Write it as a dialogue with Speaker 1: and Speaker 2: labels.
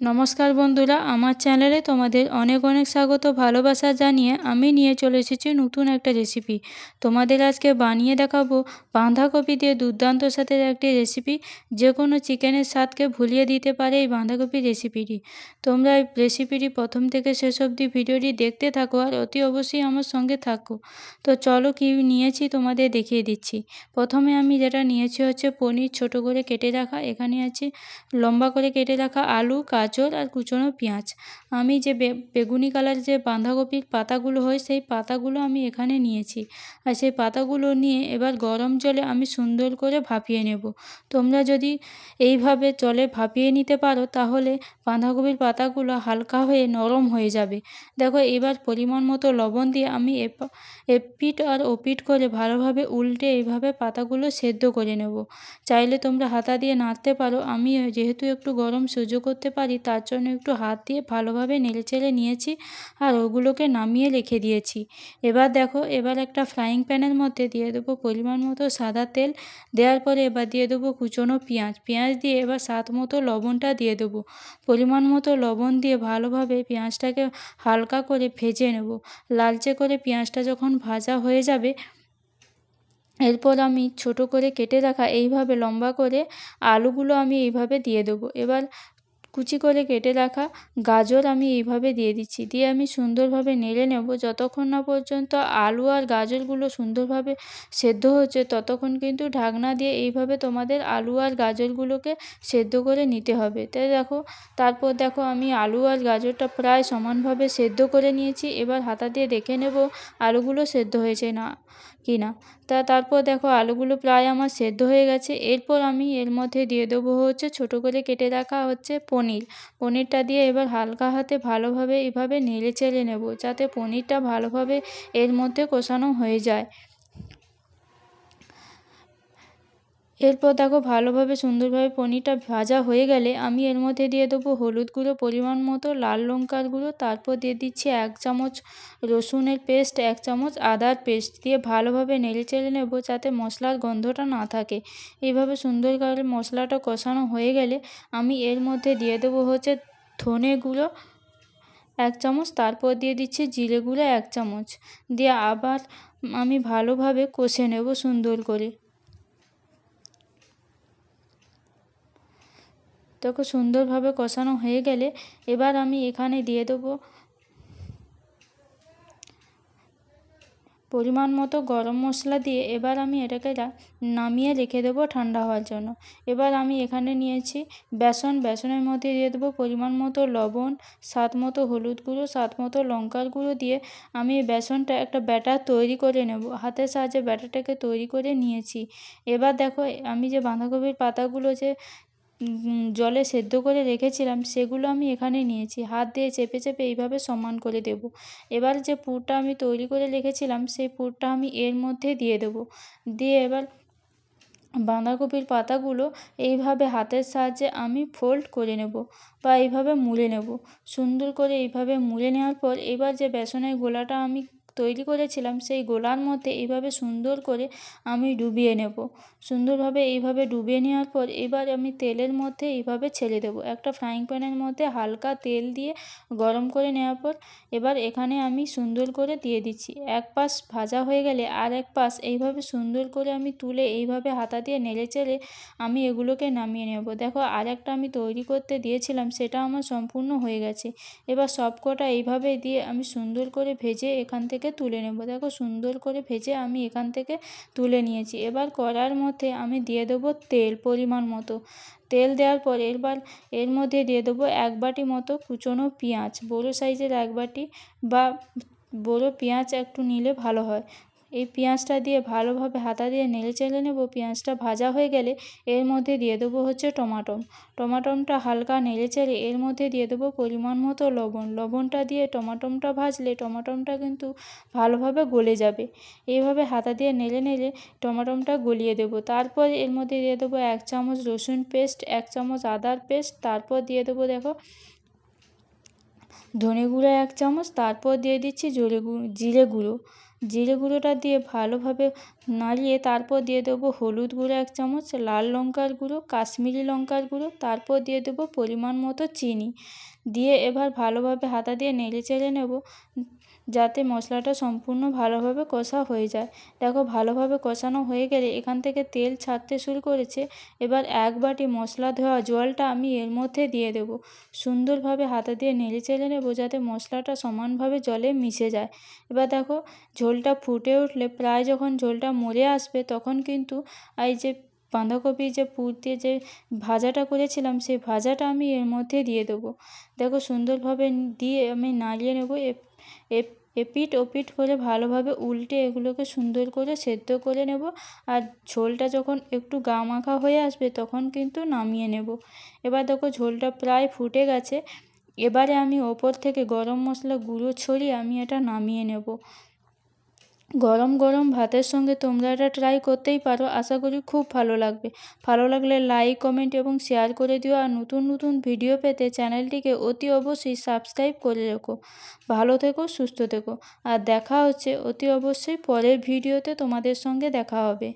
Speaker 1: নমস্কার বন্ধুরা, আমার চ্যানেলে তোমাদের অনেক অনেক স্বাগত, ভালোবাসা জানিয়ে আমি নিয়ে চলে এসেছি নতুন একটা রেসিপি তোমাদের আজকে বানিয়ে দেখাবো বাঁধাকপি দিয়ে দুর্দান্ত সাথে একটি রেসিপি যে কোনো চিকেনের স্বাদকে ভুলিয়ে দিতে পারে এই বাঁধাকপি রেসিপিটি তোমরা এই রেসিপিটি প্রথম থেকে শেষ অবধি ভিডিওটি দেখতে থাকো আর অতি অবশ্যই আমার সঙ্গে থাকো। তো চলো কি নিয়েছি তোমাদের দেখিয়ে দিচ্ছি। প্রথমে আমি যেটা নিয়েছি হচ্ছে পনির ছোট করে কেটে রাখা, এখানে আছে লম্বা করে কেটে রাখা আলু গাজর আর কুচনো পেঁয়াজ। আমি যে বেগুনি কালার যে বাঁধাকপির পাতাগুলো হয়, সেই পাতাগুলো আমি এখানে নিয়েছি। আর সেই পাতাগুলো নিয়ে এবার গরম জলে আমি সুন্দর করে ভাপিয়ে নেব। তোমরা যদি এইভাবে জলে ভাপিয়ে নিতে পারো, তাহলে বাঁধাকপির পাতাগুলো হালকা হয়ে নরম হয়ে যাবে। দেখো, এবার পরিমাণ মতো লবণ দিয়ে আমি এপিট আর ওপিট করে ভালোভাবে উল্টে এইভাবে পাতাগুলো সেদ্ধ করে নেব। চাইলে তোমরা হাতা দিয়ে নাড়তে পারো। আমি যেহেতু একটু গরম সহ্য করতে পারি তার জন্য একটু হাত দিয়ে ভালোভাবে নেড়েচেড়ে নিয়েছি আর ওগুলোকে নামিয়ে রেখে দিয়েছি। এবার দেখো, এবার একটা ফ্রাইং প্যানের মধ্যে দিয়ে দেবো পরিমাণ মতো সাদা তেল। দেওয়ার পরে এবার দিয়ে দেবো কুচনো পেঁয়াজ। পেঁয়াজ দিয়ে এবার স্বাদ মতো লবণটা দিয়ে দেবো। পরিমাণ মতো লবণ দিয়ে ভালোভাবে পেঁয়াজটাকে হালকা করে ভেজে নেব। লালচে করে পেঁয়াজটা যখন ভাজা হয়ে যাবে, এরপর আমি ছোট করে কেটে রাখা এইভাবে লম্বা করে আলুগুলো আমি এইভাবে দিয়ে দেবো। এবার কুচি করে কেটে রাখা গাজর আমি এইভাবে দিয়ে দিচ্ছি। দিয়ে আমি সুন্দরভাবে নেড়ে নেব। যতক্ষণ না পর্যন্ত আলু আর গাজরগুলো সুন্দরভাবে সেদ্ধ হচ্ছে, ততক্ষণ কিন্তু ঢাকনা দিয়ে এইভাবে তোমাদের আলু আর গাজরগুলোকে সেদ্ধ করে নিতে হবে। তাই দেখো, তারপর দেখো আমি আলু আর গাজরটা প্রায় সমানভাবে সেদ্ধ করে নিয়েছি। এবার হাতা দিয়ে দেখে নেব আলুগুলো সেদ্ধ হয়েছে না। কি না? তা তারপর দেখো, আলুগুলো প্রায় আমার সেদ্ধ হয়ে গেছে। এরপর আমি এর মধ্যে দিয়ে দেবো হচ্ছে ছোটো করে কেটে রাখা হচ্ছে পনির। পনিরটা দিয়ে এবার হালকা হাতে ভালোভাবে এভাবে নেড়ে চেড়ে নেব, যাতে পনিরটা ভালোভাবে এর মধ্যে কষানো হয়ে যায়। এরপর দেখো ভালোভাবে সুন্দরভাবে পনিরটা ভাজা হয়ে গেলে আমি এর মধ্যে দিয়ে দেবো হলুদ গুঁড়ো, পরিমাণ মতো লাল লঙ্কার গুঁড়ো, তারপর দিয়ে দিচ্ছি এক চামচ রসুনের পেস্ট, এক চামচ আদার পেস্ট দিয়ে ভালোভাবে নেড়ে চেড়ে নেব যাতে মশলার গন্ধটা না থাকে। এইভাবে সুন্দর করে মশলাটা কষানো হয়ে গেলে আমি এর মধ্যে দিয়ে দেবো হচ্ছে ধনে গুঁড়ো এক চামচ, তারপর দিয়ে দিচ্ছি জিরে গুঁড়ো এক চামচ। দিয়ে আবার আমি ভালোভাবে কষে নেব সুন্দর করে। দেখো সুন্দরভাবে কষানো হয়ে গেলে এবার আমি এখানে দিয়ে দেবো পরিমাণ মতো গরম মশলা দিয়ে এবার আমি এটাকে নামিয়ে রেখে দেবো ঠান্ডা হওয়ার জন্য। এবার আমি এখানে নিয়েছি বেসন। বেসনের মধ্যে দিয়ে দেবো পরিমাণ মতো লবণ, স্বাদ মতো হলুদ গুঁড়ো, স্বাদ মতো লঙ্কার গুঁড়ো দিয়ে আমি বেসনটা একটা ব্যাটার তৈরি করে নেব। হাতের সাহায্যে ব্যাটারটাকে তৈরি করে নিয়েছি। এবার দেখো, আমি যে বাঁধাকপির পাতাগুলো যে জলে সেদ্ধ করে রেখেছিলাম, সেগুলো আমি এখানে নিয়েছি। হাত দিয়ে চেপে চেপে এইভাবে সমান করে দেব। এবার যে পুরটা আমি তৈরি করে রেখেছিলাম, সেই পুরটা আমি এর মধ্যে দিয়ে দেব। দিয়ে এবার বাঁধাকপির পাতাগুলো এইভাবে হাতের সাহায্যে আমি ফোল্ড করে নেব বা এইভাবে মুড়ে নেব। সুন্দর করে এইভাবে মুড়ে নেওয়ার পর এবার যে বেসনের গোলাটা আমি তৈরি করেছিলাম, সেই গোলার মধ্যে এইভাবে সুন্দর করে আমি ডুবিয়ে নেব। সুন্দরভাবে এইভাবে ডুবিয়ে নেওয়ার পর এবার আমি তেলের মধ্যে এইভাবে ছেড়ে দেবো। একটা ফ্রাইং প্যানের মধ্যে হালকা তেল দিয়ে গরম করে নেওয়ার পর এবার এখানে আমি সুন্দর করে দিয়ে দিচ্ছি। এক পাশ ভাজা হয়ে গেলে আর এক পাশ এইভাবে সুন্দর করে আমি তুলে এইভাবে হাতা দিয়ে নেড়ে চেড়ে আমি এগুলোকে নামিয়ে নেব। দেখো আর একটা আমি তৈরি করতে দিয়েছিলাম, সেটা আমার সম্পূর্ণ হয়ে গেছে। এবার সব কটা এইভাবে দিয়ে আমি সুন্দর করে ভেজে এখান থেকে থেকে তুলে নেব। দেখো সুন্দর করে ভেজে আমি এখান থেকে তুলে নিয়েছি। এবার কড়ার মধ্যে আমি দিয়ে দেবো তেল পরিমাণ মতো। তেল দেওয়ার পর এরবার এর মধ্যে দিয়ে দেবো এক বাটি মতো কুচনো পেঁয়াজ। বড়ো সাইজের এক বাটি বা বড়ো পেঁয়াজ একটু নিলে ভালো হয়। এই পেঁয়াজটা দিয়ে ভালোভাবে হাতা দিয়ে নেড়ে চেড়ে নেব। পেঁয়াজটা ভাজা হয়ে গেলে এর মধ্যে দিয়ে দেবো হচ্ছে টমাটম। টমাটমটা হালকা নেড়ে চেড়ে এর মধ্যে দিয়ে দেবো পরিমাণ মতো লবণ। লবণটা দিয়ে টমাটমটা ভাজলে টমাটমটা কিন্তু ভালোভাবে গলে যাবে। এইভাবে হাতা দিয়ে নেড়ে নেড়ে টমাটমটা গলিয়ে দেবো। তারপর এর মধ্যে দিয়ে দেবো এক চামচ রসুন পেস্ট, এক চামচ আদার পেস্ট, তারপর দিয়ে দেবো দেখো ধনে গুঁড়ো এক চামচ, তারপর দিয়ে দিচ্ছি জিরে গুঁড়ো। জিরে গুঁড়োটা দিয়ে ভালোভাবে নাড়িয়ে তারপর দিয়ে দেবো হলুদ গুঁড়ো এক চামচ, লাল লঙ্কার গুঁড়ো, কাশ্মীরি লঙ্কার গুঁড়ো, তারপর দিয়ে দেবো পরিমাণ মতো চিনি। দিয়ে এবার ভালোভাবে হাতা দিয়ে নেড়ে চেড়ে নেব। যাতে মশলাটা সম্পূর্ণ ভালোভাবে কষা হয়ে যায়। দেখো, ভালোভাবে কষানো হয়ে গেলে এখান থেকে তেল ছাড়তে শুরু করেছে। এবার এক বাটি মশলা ধোয়া জলটা আমি এর মধ্যে দিয়ে দেবো। সুন্দরভাবে হাতা দিয়ে নেড়ে চেড়ে নেব যাতে মশলাটা সমানভাবে জলে মিশে যায়। এবার দেখো, ঝোলটা ফুটে উঠলে প্রায় যখন ঝোলটা মরে আসবে তখন কিন্তু এই যে বাঁধাকপি যে পুর দিয়ে যে ভাজাটা করেছিলাম, সেই ভাজাটা আমি এর মধ্যে দিয়ে দেবো। দেখো, সুন্দরভাবে দিয়ে আমি নাড়িয়ে নেব। এপিঠ ওপিঠ করে ভালোভাবে উল্টে এগুলোকে সুন্দর করে সেদ্ধ করে নেব। আর ঝোলটা যখন একটু গা মাখা হয়ে আসবে তখন কিন্তু নামিয়ে নেব। এবার দেখো ঝোলটা প্রায় ফুটে গেছে। এবারে আমি ওপর থেকে গরম মশলা গুঁড়ো ছড়িয়ে আমি এটা নামিয়ে নেব। গরম গরম ভাতের সঙ্গে তোমরা এটা ট্রাই করতেই পারো। আশা করি খুব ভালো লাগবে। ভালো লাগলে লাইক কমেন্ট এবং শেয়ার করে দিও। আর নতুন নতুন ভিডিও পেতে চ্যানেলটিকে অতি অবশ্যই সাবস্ক্রাইব করে রেখো। ভালো থেকো, সুস্থ থেকো। আর দেখা হচ্ছে অতি অবশ্যই পরের ভিডিওতে তোমাদের সঙ্গে দেখা হবে।